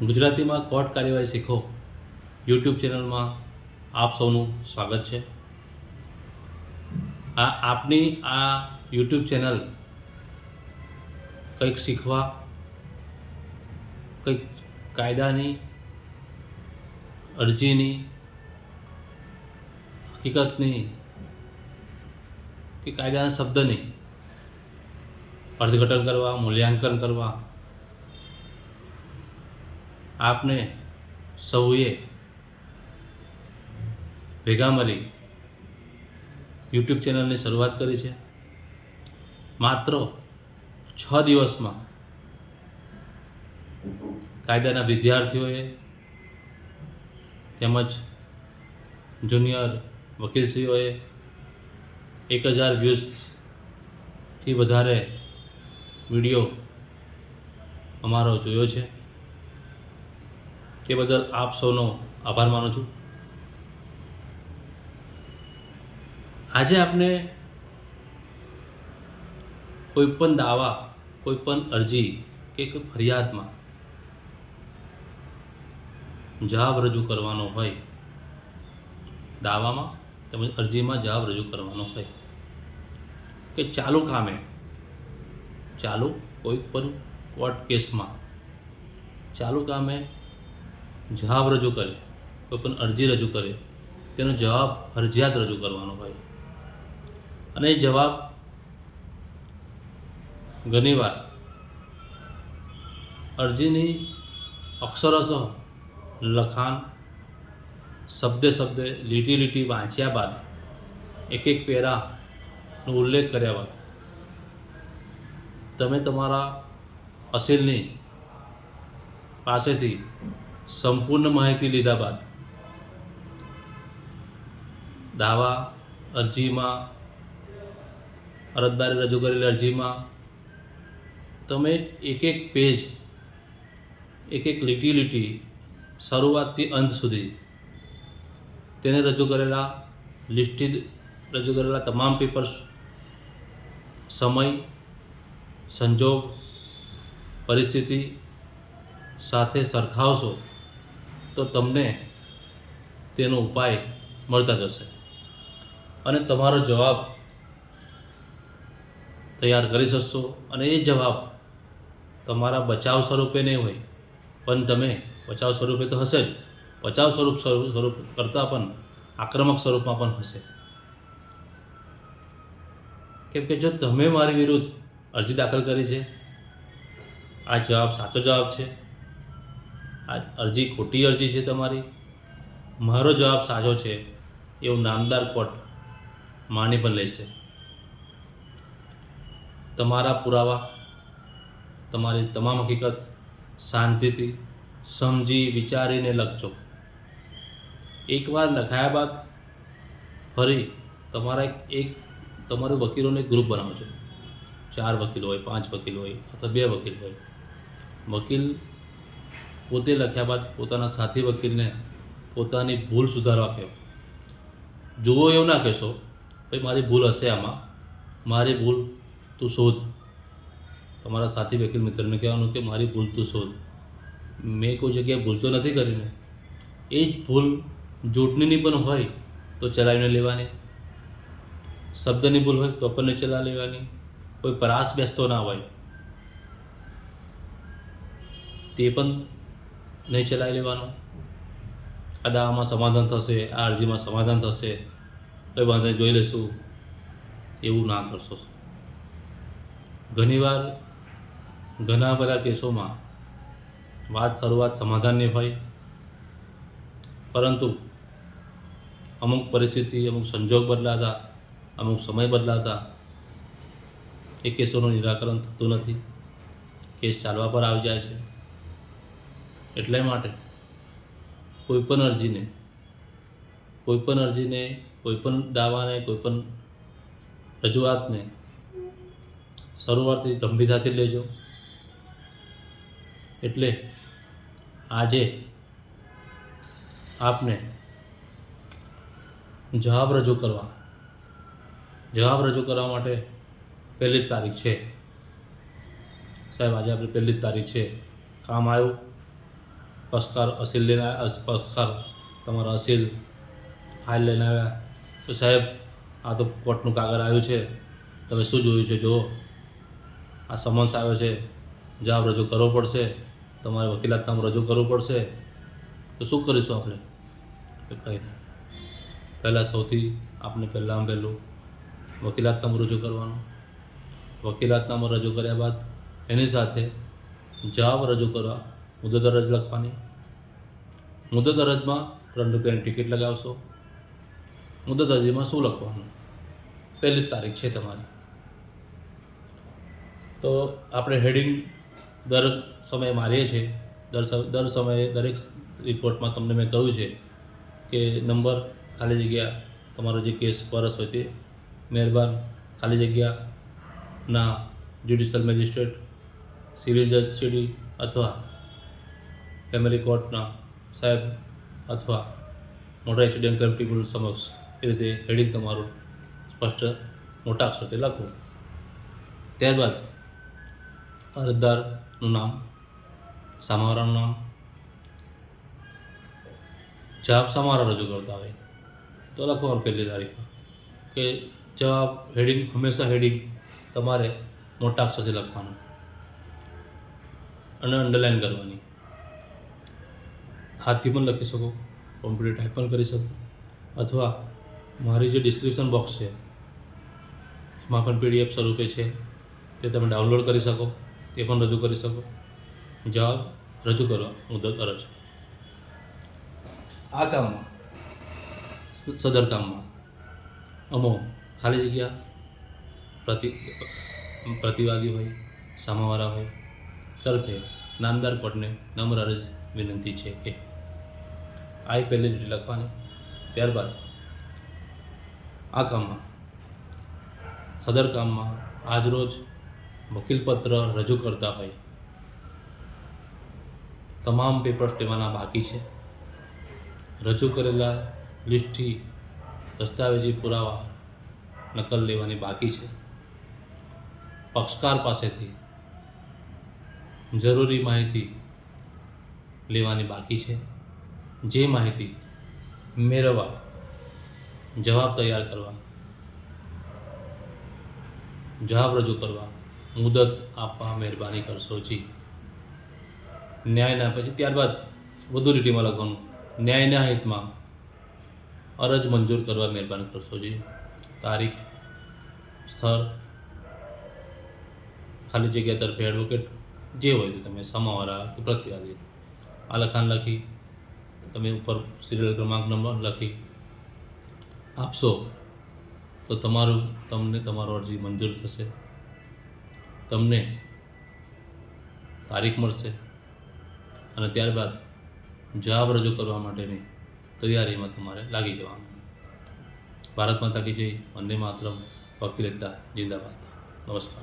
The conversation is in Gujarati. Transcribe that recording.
ગુજરાતીમાં કોર્ટ કાર્યવાહી શીખો. યુટ્યુબ ચેનલમાં આપ સૌનું સ્વાગત છે. આ આપની આ યુટ્યુબ ચેનલ કંઈક શીખવા, કંઈક કાયદાની, અરજીની, હકીકતની કે કાયદાના શબ્દની અર્થઘટન કરવા, મૂલ્યાંકન કરવા આપને સૌએ ભેગા મળી યુટ્યુબ ચેનલની શરૂઆત કરી છે. માત્ર છ દિવસમાં કાયદાના વિદ્યાર્થીઓએ તેમજ જુનિયર વકીલશ્રીઓએ એક હજાર વ્યૂઝથી વધારે વીડિયો અમારો જોયો છે. તે બદલ આપ સૌનો આભાર માનું છું. આજે આપણે કોઈ પણ દાવા, કોઈ પણ અરજી કે ફરિયાદમાં જવાબ રજૂ કરવાનો હોય, દાવામાં તેમજ અરજીમાં જવાબ રજૂ કરવાનો હોય, કે ચાલુ કામે, ચાલુ કોઈ પણ કોર્ટ કેસમાં ચાલુ કામે જવાબ રજૂ કરે, કોઈ પણ અરજી રજૂ કરે, તેનો જવાબ ફરજિયાત રજૂ કરવાનો હોય. અને એ જવાબ ઘણીવાર અરજીની અક્ષરશઃ લખાણ, શબ્દે શબ્દે, લીટી લીટી વાંચ્યા બાદ એક એક પેરાનો ઉલ્લેખ કર્યા બાદ તમે તમારા અસીલની પાસેથી સંપૂર્ણ માહિતી લીધા બાદ દાવા અરજીમાં, અરજદારે રજૂ કરેલી અરજીમાં તમે એક એક પેજ એક એક લીટી લીટી શરૂઆતથી અંત સુધી તેને રજૂ કરેલા લિસ્ટેડ રજૂ કરેલા તમામ પેપર્સ, સમય, સંજોગ, પરિસ્થિતિ સાથે સરખાવશો તો તમને તેનો ઉપાય મળતા જશે. અને તમારો જવાબ તૈયાર કરી શકશો અને એ જવાબ તમારા બચાવ સ્વરૂપે નહીં હોય, પણ તમે બચાવ સ્વરૂપે તો હશે જ. બચાવ સ્વરૂપ સ્વરૂપ કરતાં પણ આક્રમક સ્વરૂપમાં પણ હશે. કેમ કે જો તમે મારી વિરુદ્ધ અરજી દાખલ કરી છે, આ જવાબ સાચો જવાબ છે. આ અરજી ખોટી અરજી છે તમારી? મારો જવાબ સાચો છે, એવું નામદાર કોર્ટ માની પણ લેશે તમારા પુરાવા, તમારી તમામ હકીકત શાંતિથી સમજી વિચારીને લખજો. એકવાર લખાયા બાદ ફરી તમારા એક- તમારું વકીલોને ગ્રુપ બનાવજો. ચાર વકીલ હોય, પાંચ વકીલ હોય અથવા બે વકીલ હોય. વકીલ પોતે લખ્યા બાદ પોતાના સાથી વકીલને પોતાની ભૂલ સુધારવા કહેવો જુઓ એવું ના કહેશો, ભાઈ, મારી ભૂલ હશે આમાં. મારી ભૂલ તું શોધ. તમારા સાથી વકીલ મિત્રને કહેવાનું કે, મારી ભૂલ તું શોધ. મેં કોઈ જગ્યાએ ભૂલ તો નથી કરીને એ જ ભૂલ જોટણીની પણ હોય તો ચલાવીને લેવાની. શબ્દની ભૂલ હોય તો પણ ચલાવી લેવાની. કોઈ પરાસ બેસતો ના હોય. તે પણ નહીં ચલાવી લેવાનો. આ દાવામાં સમાધાન થશે આ અરજીમાં સમાધાન થશે કોઈ વાંધો જોઈ લઈશું. એવું ના કરશો. ઘણીવાર ઘણા બધા કેસોમાં વાત શરૂઆત સમાધાનની હોય, પરંતુ અમુક પરિસ્થિતિ, અમુક સંજોગ બદલાતા, અમુક સમય બદલાતા એ કેસોનું નિરાકરણ થતું નથી. કેસ ચાલવા પર આવી જાય છે. એટલે માટે કોઈપણ અરજીને કોઈપણ અરજીને કોઈપણ દાવાને કોઈપણ રજૂઆતને શરૂઆતથી ગંભીરતાથી લેજો. એટલે આજે આપને જવાબ રજૂ કરવા, જવાબ રજૂ કરવા માટે પહેલી જ તારીખ છે. સાહેબ, આજે આપણે પહેલી જ તારીખ છે. કામ આવ્યું. પક્ષકાર અસીલ લઈને આવ્યા પસ્કાર તમારા અસીલ ફાઇલ લઈને આવ્યા. તો સાહેબ, આ તો કોર્ટનું કાગળ આવ્યું છે. તમે શું જોયું છે? જુઓ. આ સમન્સ આવ્યો છે. જવાબ રજૂ કરવો પડશે. તમારે વકીલાતનામું રજૂ કરવું પડશે. તો શું કરીશું આપણે? તો કંઈ નહીં. પહેલાં સૌથી આપણે પહેલાં પહેલું વકીલાતનામું રજૂ કરવાનું. વકીલાતનામું રજૂ કર્યા બાદ એની સાથે જવાબ રજૂ કરવા. મુદત અરજ લખવાની. મુદત અરજમાં ત્રણ રૂપિયાની ટિકિટ લગાવશો. મુદત અરજીમાં શું લખવાનું? પહેલી તારીખ છે તમારી. તો આપણે હેડિંગ દર સમયે મારીએ છીએ. દર દર સમયે દરેક રિપોર્ટમાં તમને મેં કહ્યું છે કે નંબર ખાલી જગ્યા તમારો જે કેસ પરસ હોય તે મહેરબાન. ખાલી જગ્યાના જ્યુડિશિયલ મેજિસ્ટ્રેટ, સિવિલ જજ, સીડી અથવા ફેમિલી કોર્ટના સાહેબ અથવા મોટા એક્સિડન્ટ ટ્રિબ્યુનલ સમક્ષ એ રીતે હેડિંગ તમારું સ્પષ્ટ મોટા અક્ષરથી લખવું ત્યારબાદ અરજદારનું નામ સામાવાળાનું નામ, જવાબ સામારા રજૂ કરતા હોય તો લખવાનું પહેલી તારીખમાં કે જવાબ હેડિંગ હંમેશા હેડિંગ તમારે મોટા અક્ષરથી લખવાનું અને અંડરલાઇન કરવાની. હાથથી પણ લખી શકો કોમ્પ્યુટર ટાઈપ પણ કરી શકો અથવા મારી જે ડિસ્ક્રિપ્શન બોક્સ છે એમાં પણ પીડીએફ સ્વરૂપે છે તે તમે ડાઉનલોડ કરી શકો તે પણ રજૂ કરી શકો. જવાબ રજૂ કરવા મુદત અરજ. આ કામમાં? સદર કામમાં. અમો ખાલી જગ્યા પ્રતિ પ્રતિવાદી હોય સામાવાળા હોય તરફે નામદાર પટને નમ્ર અરજ વિનંતી છે કે આ એ પહેલી લીટી લખવાની. ત્યારબાદ આ કામમાં, સદર કામમાં આજરોજ વકીલપત્ર રજૂ કરતા હોય. તમામ પેપર્સ લેવાના બાકી છે. રજૂ કરેલા લિસ્ટથી દસ્તાવેજી પુરાવા નકલ લેવાની બાકી છે. પક્ષકાર પાસેથી જરૂરી માહિતી લેવાની બાકી છે. જે માહિતી મેળવવા, જવાબ તૈયાર કરવા, જવાબ રજૂ કરવા મુદત આપવા મહેરબાની કરશો, જી. ન્યાયના પછી ત્યારબાદ વધુ લીટીમાં લખવાનું. ન્યાયના હિતમાં અરજ મંજૂર કરવા મહેરબાની કરશો, જી. તારીખ, સ્થળ, ખાલી જગ્યા તરફે એડવોકેટ જે હોય તમે સમાવાળા કે પ્રતિવાદી. આ લખાણ લખી તમે ઉપર સિરિયલ ક્રમાંક નંબર લખી આપશો, તો તમારું, તમને તમારો અરજી મંજૂર થશે. તમને તારીખ મળશે. અને ત્યારબાદ જવાબ રજૂ કરવા માટેની તૈયારીમાં તમારે લાગી જવાનું. ભારત માતા કી જય, વંદે માતરમ, વકીલ એકતા, જિંદાબાદ. નમસ્કાર.